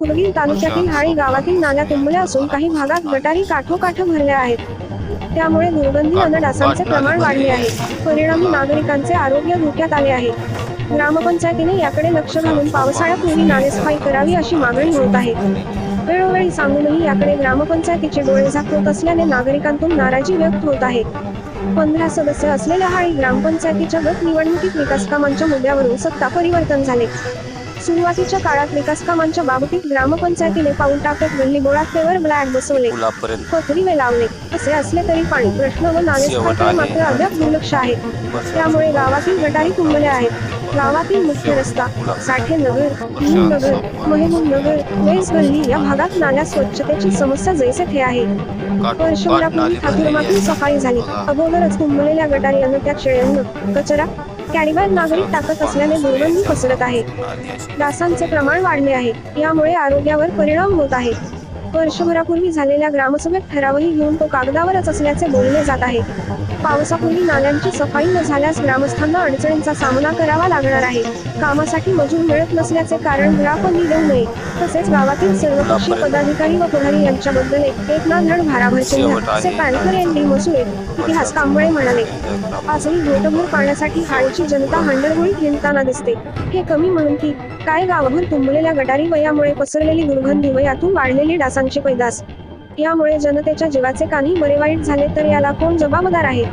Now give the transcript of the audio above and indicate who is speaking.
Speaker 1: कुलगीर तालुक्यातील हाळी गावातील नाल्या तुंबल्या असून काही भागात गटारी काठोकाठ भरल्या आहेत. त्यामुळे दुर्गंधी अन्न डासांचे प्रमाण वाढले आहे. परिणामी नागरिकांचे आरोग्य धोक्यात आले आहे. ग्रामपंचायतीने याकडे लक्ष घालून पावसाळ्यापूर्वी नालेसफाई करावी अशी मागणी होत आहे. वेळोवेळी सांगूनही याकडे ग्रामपंचायतीचे डोळे झाकत असल्याने नागरिकांतून नाराजी व्यक्त होत आहे. पंधरा सदस्य असलेल्या हाळी ग्रामपंचायतीच्या गट निवडणुकीत विकास कामांच्या मुद्द्यावरून सत्ता परिवर्तन झाले. सुरुवातीच्या काळात विकास कामांच्या बाबतीत ग्रामपंचायतीने पाऊल टाकत गल्ली बोळातेवर ब्लॅक बसवले. पथरीवे लावले. असे असले तरी पाणी प्रश्न व
Speaker 2: आहे.
Speaker 1: मात्र अद्याप दुर्लक्ष आहे. त्यामुळे गावातील गटारी तुंबल्या आहेत. गावातील मुख्य रस्ता साठे नगर नगर महबूब नगर वेस गल्ली या भागात नाल्या स्वच्छतेची समस्या जैसे आहे. वर्षभरापूर्वी ठाकूरमातून सफाई झाली. अगोदरच तुंबलेल्या गटारी अन्न त्यात शेळ्यांना कचरा कॅनिबल नागरिक टाकत असल्याने दुर्गंधी पसरत आहे. डासांचे प्रमाण वाढले आहे. यामुळे आरोग्यावर परिणाम होत आहे. वर्षभरापूर्वी झालेल्या ग्रामसभेत ठरावही घेऊन तो कागदावरच असल्याचे बोलले जात आहे. पावसापूर्वी नाल्यांची सफाई न झाल्यास ग्रामस्थांना अडचणींचा सामना करावा लागणार आहे. कामासाठी मजूर मिळत नसल्याचे कारण ग्राहकांनी देऊ नये. तसेच गावातील सर्वपक्षीय पदाधिकारी व पुढारी यांच्याबद्दल एक ना धड भाराभर असे पॅनकर यांनी मसुळे इतिहास कांबळे म्हणाले. आजही घोटभर पाण्यासाठी हाळीची जनता हंडरगुळीत हिंडताना दिसते. हे कमी म्हणून की काय गावभर तुंबलेल्या गटारी वयामुळे पसरलेली दुर्गंधी व यातून वाढलेली माणसांची पैदास. यामुळे जनतेच्या जीवाचे काही बरे वाईट झाले तर याला कोण जबाबदार आहे?